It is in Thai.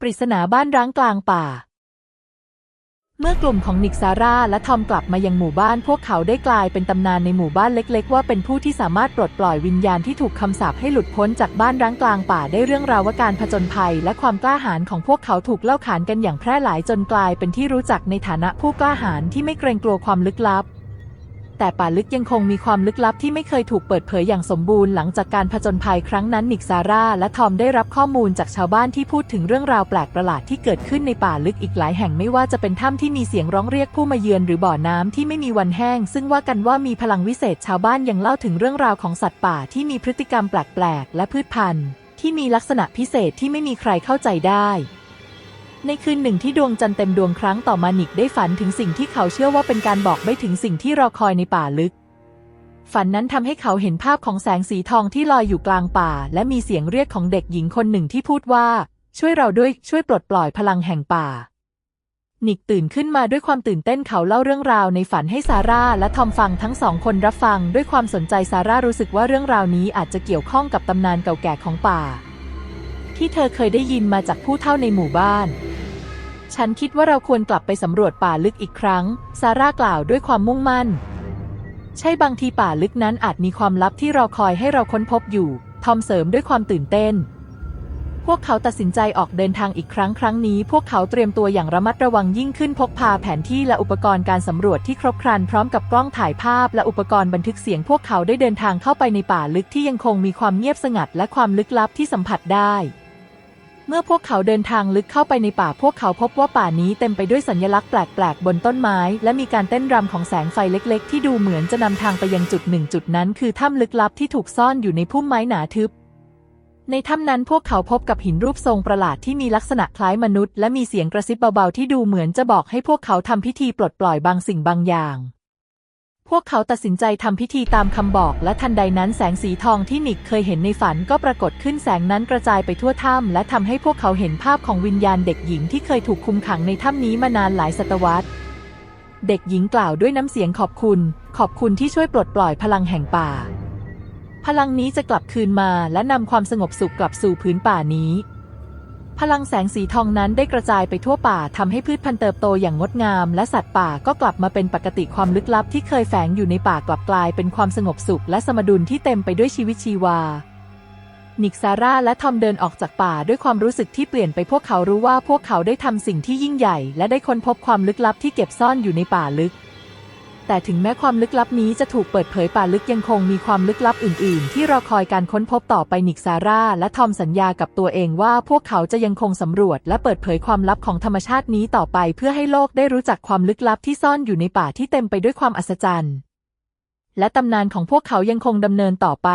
ปริศนาบ้านร้างกลางป่า เมื่อกลุ่มของนิกซาร่าและทอมกลับมายังหมู่บ้านพวกเขาได้กลายเป็นตำนานในหมู่บ้านเล็ก ๆ ว่าเป็นผู้ที่สามารถปลดปล่อยวิญญาณที่ถูกคำสาปให้หลุดพ้นจากบ้านร้างกลางป่าได้เรื่องราวว่าการผจญภัย และความกล้าหาญของพวกเขาถูกเล่าขานกันอย่างแพร่หลายจนกลายเป็นที่รู้จักในฐานะผู้กล้าหาญที่ไม่เกรงกลัวความลึกลับ แต่ป่าลึกยังคงมีความลึกลับที่ไม่เคยถูกเปิดเผยอย่างสมบูรณ์หลังจากการผจญภัยครั้งนั้นนิกซาร่าและทอมได้รับข้อมูลจากชาวบ้านที่พูดถึงเรื่องราวแปลกประหลาดที่เกิดขึ้นในป่าลึกอีกหลายแห่งไม่ว่าจะเป็นถ้ำที่มีเสียงร้องเรียกผู้มาเยือนหรือบ่อน้ำที่ไม่มีวันแห้ง ซึ่งว่ากันว่ามีพลังวิเศษชาวบ้านยังเล่าถึงเรื่องราวของสัตว์ป่าที่มีพฤติกรรมแปลกๆและพืชพันธุ์ ที่มีลักษณะพิเศษที่ไม่มีใครเข้าใจได้ ในคืนหนึ่งที่ดวงจันทร์เต็มดวงครั้งต่อมานิกได้ฝันถึงสิ่งที่เขาเชื่อว่าเป็นการบอกไม่ถึงสิ่งที่รอคอยในป่าลึก ฝันนั้นทำให้เขาเห็นภาพของแสงสีทองที่ลอยอยู่กลางป่า และมีเสียงเรียกของเด็กหญิงคนหนึ่งที่พูดว่า ช่วยเราด้วยช่วยปลดปล่อยพลังแห่งป่า นิกตื่นขึ้นมาด้วยความตื่นเต้นเขาเล่าเรื่องราวในฝันให้ซาร่าและทอมฟังทั้งสองคนรับฟังด้วยความสนใจซาร่ารู้สึกว่าเรื่องราวนี้อาจจะเกี่ยวข้องกับตำนานเก่าแก่ของป่า ที่เธอเคยได้ยินมาจากผู้เฒ่าในหมู่บ้าน ฉันคิดว่าเราควรกลับไปสำรวจป่าลึกอีกครั้ง ซาร่ากล่าวด้วยความมุ่งมั่น ใช่บางทีป่าลึกนั้นอาจมีความลับที่รอคอยให้เราค้นพบอยู่ ทอมเสริมด้วยความตื่นเต้น พวกเขาตัดสินใจออกเดินทางอีกครั้งครั้งนี้ พวกเขาเตรียมตัวอย่างระมัดระวังยิ่งขึ้นพกพาแผนที่และอุปกรณ์การสำรวจที่ครบครันพร้อมกับกล้องถ่ายภาพและอุปกรณ์บันทึกเสียง พวกเขาได้เดินทางเข้าไปในป่าลึกที่ยังคงมีความเงียบสงัด และความลึกลับที่สัมผัสได้ เมื่อพวกเขาเดินทางลึกเข้าไปในป่าพวกเขาพบว่าป่านี้เต็มไปด้วยสัญลักษณ์แปลกๆ บนต้นไม้ และมีการเต้นรำของแสงไฟเล็กๆ ที่ดูเหมือนจะนำทางไปยังจุดหนึ่งจุดนั้นคือถ้ำลึกลับที่ถูกซ่อนอยู่ในพุ่มไม้หนาทึบ ในถ้ำนั้นพวกเขาพบกับหินรูปทรงประหลาดที่มีลักษณะคล้ายมนุษย์ และมีเสียงกระซิบเบาๆที่ดูเหมือนจะบอกให้พวกเขาทำพิธีปลดปล่อยบางสิ่งบางอย่าง พวกเขาตัดสินใจทำพิธีตามคำบอกและทันใดนั้นแสงสีทองที่นิกเคยเห็นในฝันก็ปรากฏขึ้นแสงนั้นกระจายไปทั่วถ้ำและทำให้พวกเขาเห็นภาพของวิญญาณเด็กหญิงที่เคยถูกคุมขังในถ้ำนี้มานานหลายศตวรรษ เด็กหญิงกล่าวด้วยน้ำเสียงขอบคุณ ขอบคุณที่ช่วยปลดปล่อยพลังแห่งป่า พลังนี้จะกลับคืนมาและนำความสงบสุขกลับสู่พื้นป่านี้ พลังแสงสีทองนั้นได้กระจายไปทั่วป่าทำให้พืชพันธุ์เติบโตอย่างงดงาม และสัตว์ป่าก็กลับมาเป็นปกติความลึกลับที่เคยแฝงอยู่ในป่ากลับกลายเป็นความสงบสุขและสมดุลที่เต็มไปด้วยชีวิตชีวา นิกซาร่าและทอมเดินออกจากป่าด้วยความรู้สึกที่เปลี่ยนไปพวกเขารู้ว่าพวกเขาได้ทำสิ่งที่ยิ่งใหญ่ และได้ค้นพบความลึกลับที่เก็บซ่อนอยู่ในป่าลึก แต่ถึงแม้ความลึกลับนี้จะถูกเปิดเผยป่าลึกยังคงมีความลึกลับอื่น ๆ ที่รอคอยการค้นพบต่อไปนิกซาร่าและทอมสัญญากับตัวเองว่าพวกเขาจะยังคงสำรวจ และเปิดเผยความลับของธรรมชาตินี้ต่อไป เพื่อให้โลกได้รู้จักความลึกลับที่ซ่อนอยู่ในป่าที่เต็มไปด้วยความอัศจรรย์ และตำนานของพวกเขายังคงดำเนินต่อไป